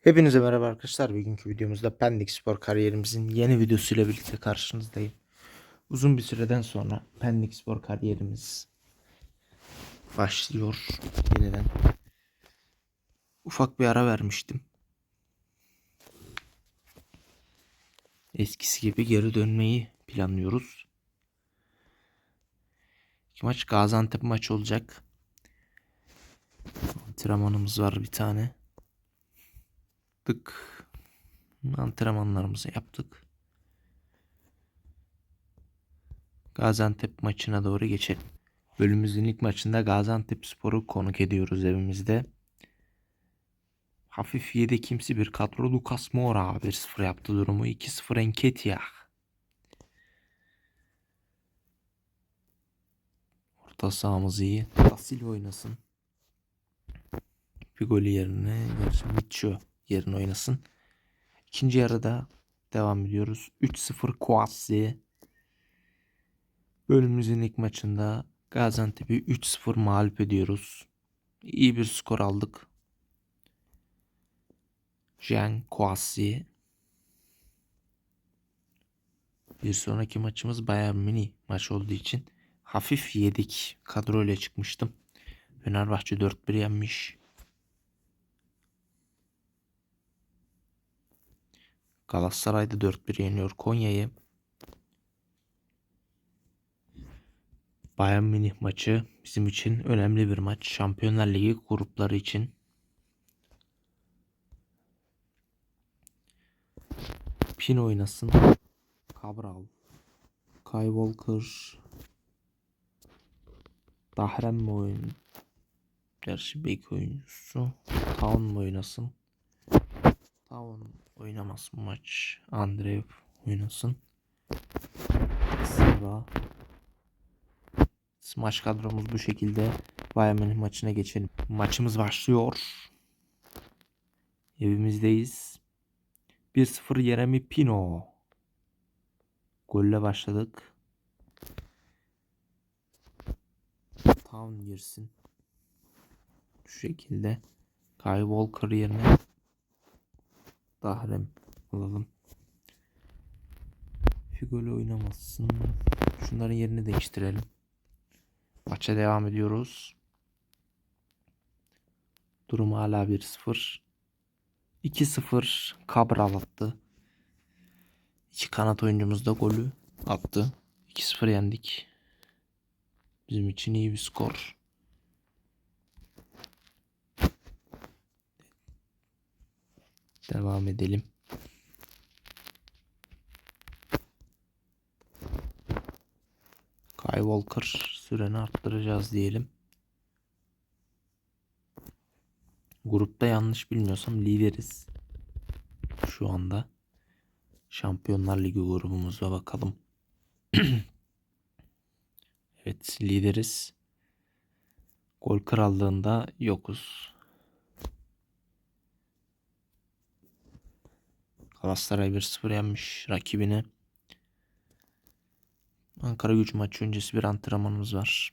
Hepinize merhaba arkadaşlar. Bugünkü videomuzda Pendik Spor kariyerimizin yeni videosuyla birlikte karşınızdayım. Uzun bir süreden sonra Pendik Spor kariyerimiz başlıyor yeniden. Ufak bir ara vermiştim. Eskisi gibi geri dönmeyi planlıyoruz. İki maç Gaziantep maçı olacak. Antrenmanımız var bir tane. Tık. Antrenmanlarımızı yaptık. Gaziantep maçına doğru geçelim. Bölümümüzün ilk maçında Gaziantep Spor'u konuk ediyoruz evimizde. Hafif yedekimsi bir kadro Lucas Moura 1-0 yaptı durumu. 2-0 Enketia. Orta sahamız iyi. Da oynasın. Figoli yerine Mitcho yerine oynasın. İkinci yarıda devam ediyoruz. 3-0 Kuasi. Bölümümüzün ilk maçında Gaziantep'i 3-0 mağlup ediyoruz. İyi bir skor aldık. Jean Kuasi. Bir sonraki maçımız Bayern Mini maç olduğu için hafif yedik kadroyla çıkmıştım. Fenerbahçe 4-1 yenmiş. Galatasaray'da 4-1 yeniyor Konya'yı. Bayern Münih maçı bizim için önemli bir maç. Şampiyonlar Ligi grupları için. Pin oynasın. Cabral. Kai Walker. Dahrem mi oyun? Gerçi bek oyuncusu. Town mu oynasın? Town oynamaz bu maç. Andreev oynasın. Silva. Maç kadromuz bu şekilde. Bayern Münih maçına geçelim. Maçımız başlıyor. Evimizdeyiz. 1-0 Yeremi Pino. Golle başladık. Town girsin. Şu şekilde. Kai Walker yerine Dahrem alalım. Figoli oynamazsın. Şunların yerini değiştirelim. Maça devam ediyoruz. Durum hala 1-0. 2-0 Cabral attı. İki kanat oyuncumuz da golü attı. 2-0 yendik. Bizim için iyi bir skor. Devam edelim. Walker süreni arttıracağız diyelim. Grupta yanlış bilmiyorsam lideriz. Şu anda. Şampiyonlar Ligi grubumuza bakalım. evet lideriz. Gol krallığında yokuz. Galatasaray 1-0 yenmiş rakibine. Ankara gücü maçı öncesi bir antrenmanımız var.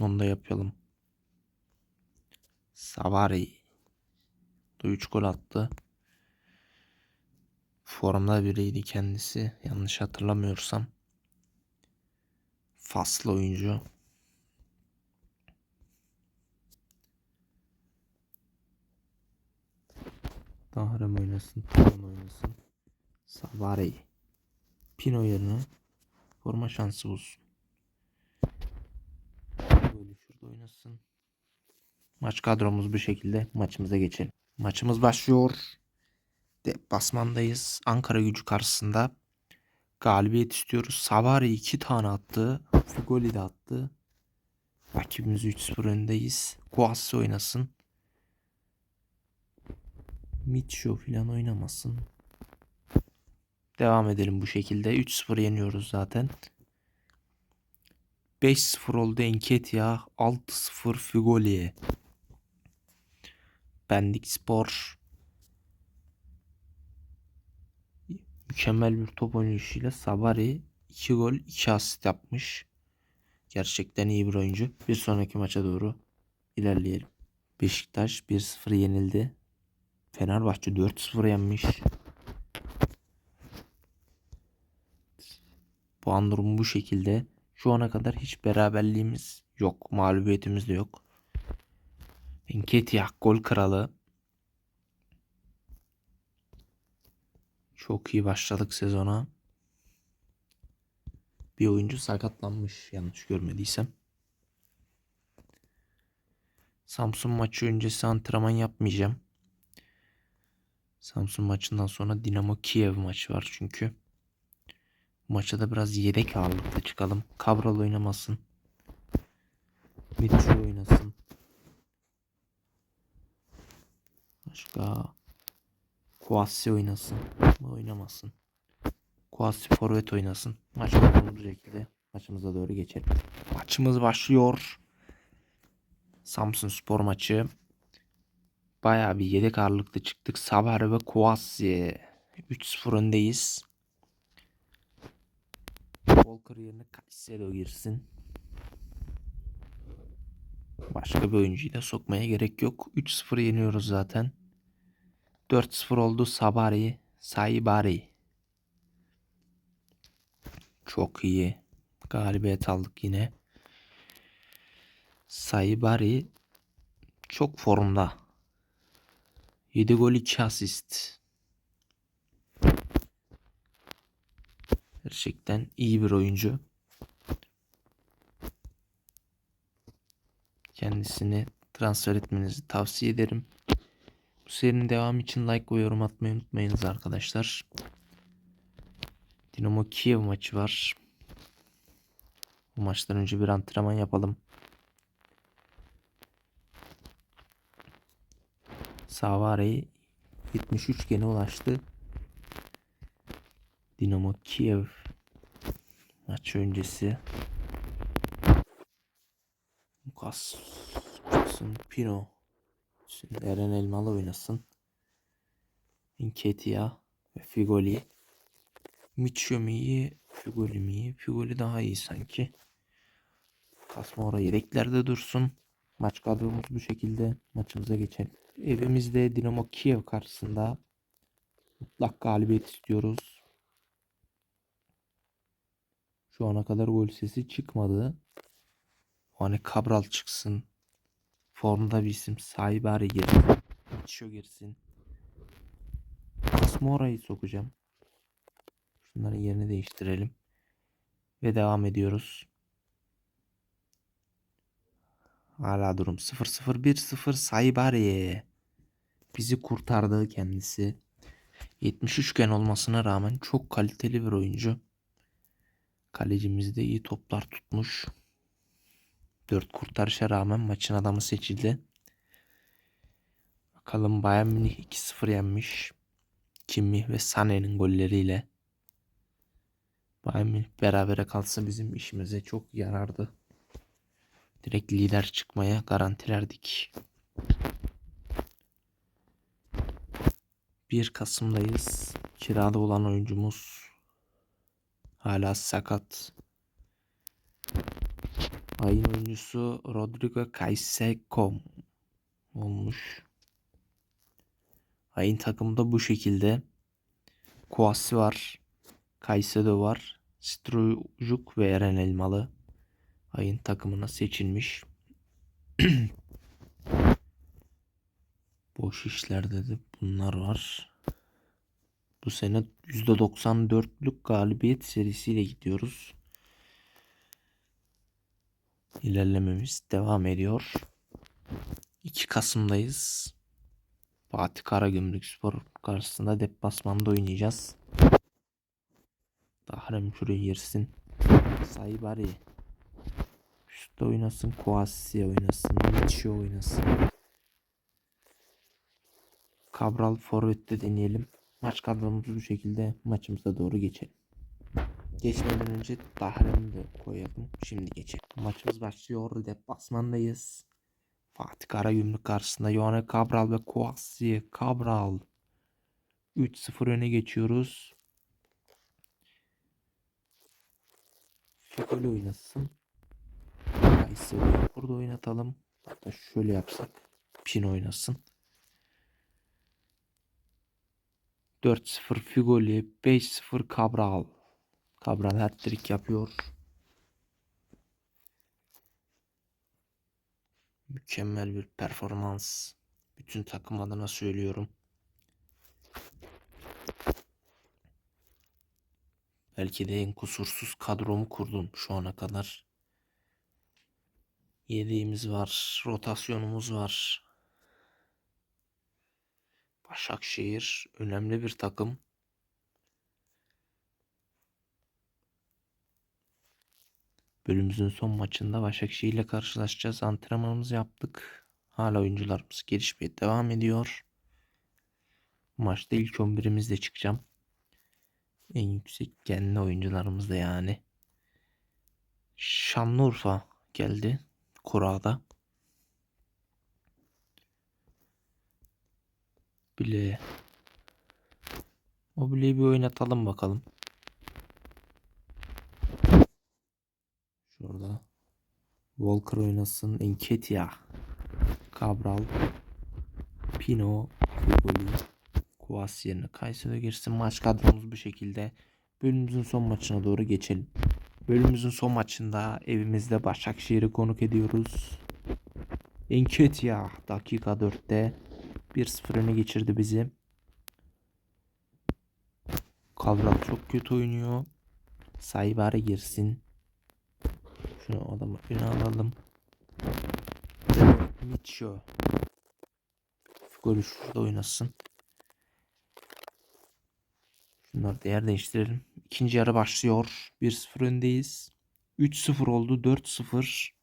Onu da yapalım. Savari. 3 gol attı. Formda biriydi kendisi. Yanlış hatırlamıyorsam. Faslı oyuncu. Dahrem oynasın. Tamam oynasın. Savari. Pino yerine forma şansı bulsun. Böyle şurada oynasın. Maç kadromuz bu şekilde. Maçımıza geçelim. Maçımız başlıyor. Deplasmandayız. Ankara gücü karşısında. Galibiyet istiyoruz. Savari 2 tane attı. Fugoli de attı. Rakibimiz 3-0 öndeyiz. Kuasi oynasın. Mitcho falan oynamasın. Devam edelim bu şekilde. 3-0 yeniyoruz zaten. 5-0 oldu Enketia. 6-0 Figoli'ye. Bendik Spor. Mükemmel bir top oynayışıyla Sabari 2 gol 2 asist yapmış. Gerçekten iyi bir oyuncu. Bir sonraki maça doğru ilerleyelim. Beşiktaş 1-0 yenildi. Fenerbahçe 4-0 yenmiş. Puan durumu bu şekilde. Şu ana kadar hiç beraberliğimiz yok. Mağlubiyetimiz de yok. Enketia gol kralı. Çok iyi başladık sezona. Bir oyuncu sakatlanmış yanlış görmediysem. Samsun maçı öncesi antrenman yapmayacağım. Samsun maçından sonra Dinamo Kiev maçı var çünkü. Bu maça da biraz yedek ağırlıkta çıkalım. Cabral oynamasın. Mitchell oynasın. Başka Kouassi oynasın. Bu oynamasın. Kouassi forvet oynasın. Maç olduğumuz şekilde maçımıza doğru geçelim. Maçımız başlıyor. Samsun Spor maçı. Bayağı bir yedek ağırlıkta çıktık. Sabah ve Kouassi. 3-0 öndeyiz. Walker yerine Caicedo girsin. Başka bir oyuncuyu da sokmaya gerek yok. 3-0 yeniyoruz zaten. 4-0 oldu Sabari. Saibari. Çok iyi. Galibiyet aldık yine. Saibari çok formda. 7 gol 2 asist. Gerçekten iyi bir oyuncu. Kendisini transfer etmenizi tavsiye ederim. Bu serinin devamı için like ve yorum atmayı unutmayınız arkadaşlar. Dinamo Kiev maçı var. Bu maçtan önce bir antrenman yapalım. Savare 73 gene ulaştı. Dinamo Kiev maç öncesi. Lukas Pino. Şimdi Eren Elmalı oynasın. Inketia ve Figoli. Miço mu iyi Figoli mi iyi Figoli daha iyi sanki. Kasma oraya yedeklerde dursun. Maç kadromuz bu şekilde. Maçımıza geçelim Evimizde Dinamo Kiev karşısında mutlak galibiyet istiyoruz. Şu ana kadar gol sesi çıkmadı. Hani Cabral çıksın. Formda bir isim. Saibari girsin. Micho girsin. Asmora'yı sokacağım. Şunların yerini değiştirelim. Ve devam ediyoruz. Hala durum 0-0-1-0 Saibari. Bizi kurtardı kendisi. 73 gen olmasına rağmen çok kaliteli bir oyuncu. Kalecimiz de iyi toplar tutmuş. 4 kurtarışa rağmen maçın adamı seçildi. Bakalım Bayern Münih 2-0 yenmiş. Kimmih ve Sané'nin golleriyle. Bayern Münih berabere kalsa bizim işimize çok yarardı. Direkt lider çıkmaya garantilerdik. 1 Kasım'dayız. Kirada olan oyuncumuz hala sakat. Ayın oyuncusu Rodrigo Caicedo olmuş. Ayın takımda bu şekilde. Kouassi var. Caicedo var. Strujuk ve Eren Elmalı. Ayın takımına seçilmiş. Boş işlerde de bunlar var. Bu sene %94'lük galibiyet serisiyle gidiyoruz. İlerlememiz devam ediyor. 2 Kasım'dayız. Fatih Karagümrük Spor karşısında deplasmanda oynayacağız. Dahrem şuraya girsin. Saibari. Üstte oynasın. Kouassi oynasın. Miço oynasın. Cabral forvette deneyelim. Maç kadromuzu bu şekilde maçımıza doğru geçelim. Geçmeden önce Dahrem'i de koyalım. Şimdi geçelim. Maçımız başlıyor. Deplasmandayız. Fatih Karagümrük karşısında Yohane Cabral ve Kouassi. Cabral. 3-0 öne geçiyoruz. Fekoli oynasın. Kayseri'yi burada oynatalım. Hatta şöyle yapsak. Pin oynasın. 4-0 Figoli, 5-0 Cabral. Cabral hat-trick yapıyor. Mükemmel bir performans. Bütün takım adına söylüyorum. Belki de en kusursuz kadromu kurdum şu ana kadar. Yedeğimiz var, rotasyonumuz var. Başakşehir önemli bir takım. Bölümümüzün son maçında Başakşehir ile karşılaşacağız. Antrenmanımızı yaptık. Hala oyuncularımız gelişmeye devam ediyor. Maçta ilk 11'imizle çıkacağım. En yüksek genli oyuncularımız da yani. Şanlıurfa geldi. Kura'da. O bileği bir oynatalım bakalım. Şurada. Walker oynasın. Enketia. Cabral. Pino. Figoli. Kuvas yerine Kayseri'de girsin. Maç kadromuz bu şekilde. Bölümümüzün son maçına doğru geçelim. Bölümümüzün son maçında evimizde Başakşehir'i konuk ediyoruz. Enketia dakika 4'te 1-0 öne geçirdi bizi. Kavral çok kötü oynuyor. Saybari girsin. Şunu adamı öne alalım. Micho. Golü şurada oynasın. Şunları da yer değiştirelim. İkinci yarı başlıyor. 1-0 öndeyiz. 3-0 oldu. 4-0.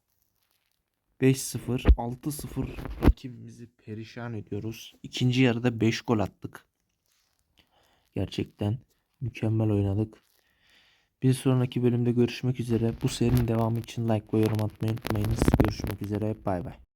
5-0. 6-0 rakibimizi perişan ediyoruz. İkinci yarıda 5 gol attık. Gerçekten mükemmel oynadık. Bir sonraki bölümde görüşmek üzere. Bu serinin devamı için like ve yorum atmayı unutmayınız. Görüşmek üzere. Bay bay.